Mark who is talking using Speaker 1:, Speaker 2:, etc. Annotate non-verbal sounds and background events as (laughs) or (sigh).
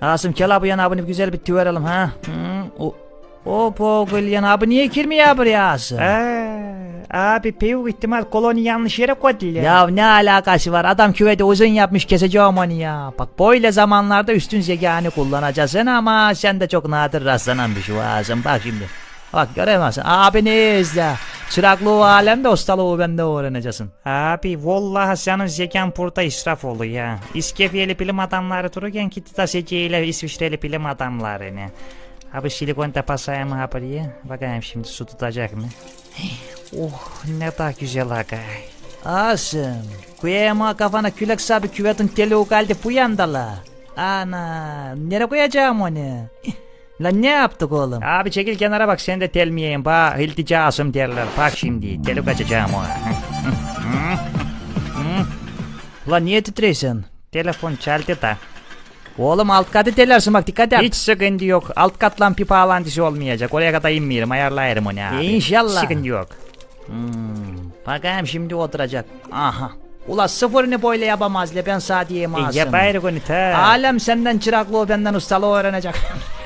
Speaker 1: Asım gel abi yan abini güzel bir tüverelim ha. Hı, o, o pogul yan abi niye girmiyor buraya Asım?
Speaker 2: abi büyük ihtimal koloni yanlış yere koydular.
Speaker 1: Ya ne alakası var? Adam küveti uzun yapmış keseceğim onu ya. Bak böyle zamanlarda üstün zekanı kullanacaksın ama sen de çok nadir rastlanan bir şey. Bak şimdi. Bak göremezsin. Abini izle. Çıraklığı alemde ustalığı bende öğreneceksin.
Speaker 2: Abi vallahi senin zekan burada israf oluyor ya. İskefiyeli bilim adamları dururken de zekiyle İsviçreli bilim adamlarını. Abi silikon da basayım mı buraya? Bakayım şimdi su tutacak mı? Oh ne da güzel aga.
Speaker 1: Asım. Koyayım kafana külek sabi küvetin teli kaldı bu yandala. Ana. Nereye koyacağım onu? Lan ne yaptık oğlum?
Speaker 2: Abi çekil kenara bak sen de telmeyeyim. Ba hiltica asım derler. Bak şimdi teluk açacağım o.
Speaker 1: Lan niye titreyorsun?
Speaker 2: Telefon çaldı da.
Speaker 1: Oğlum alt katı telersin bak dikkat et.
Speaker 2: Hiç sıkıntı yok. Alt katlan bir bağlantısı olmayacak. Oraya kadar inmeyelim. Ayarlayarım onu abi.
Speaker 1: İnşallah.
Speaker 2: Sıkıntı yok.
Speaker 1: Hmm, bakayım şimdi oturacak. Aha. Ula sıfırını böyle yapamaz le ben sana diyeyim
Speaker 2: E,
Speaker 1: Asım.
Speaker 2: yapayım onu ta.
Speaker 1: Alem senden çıraklığı benden ustalığı öğrenecek. (laughs)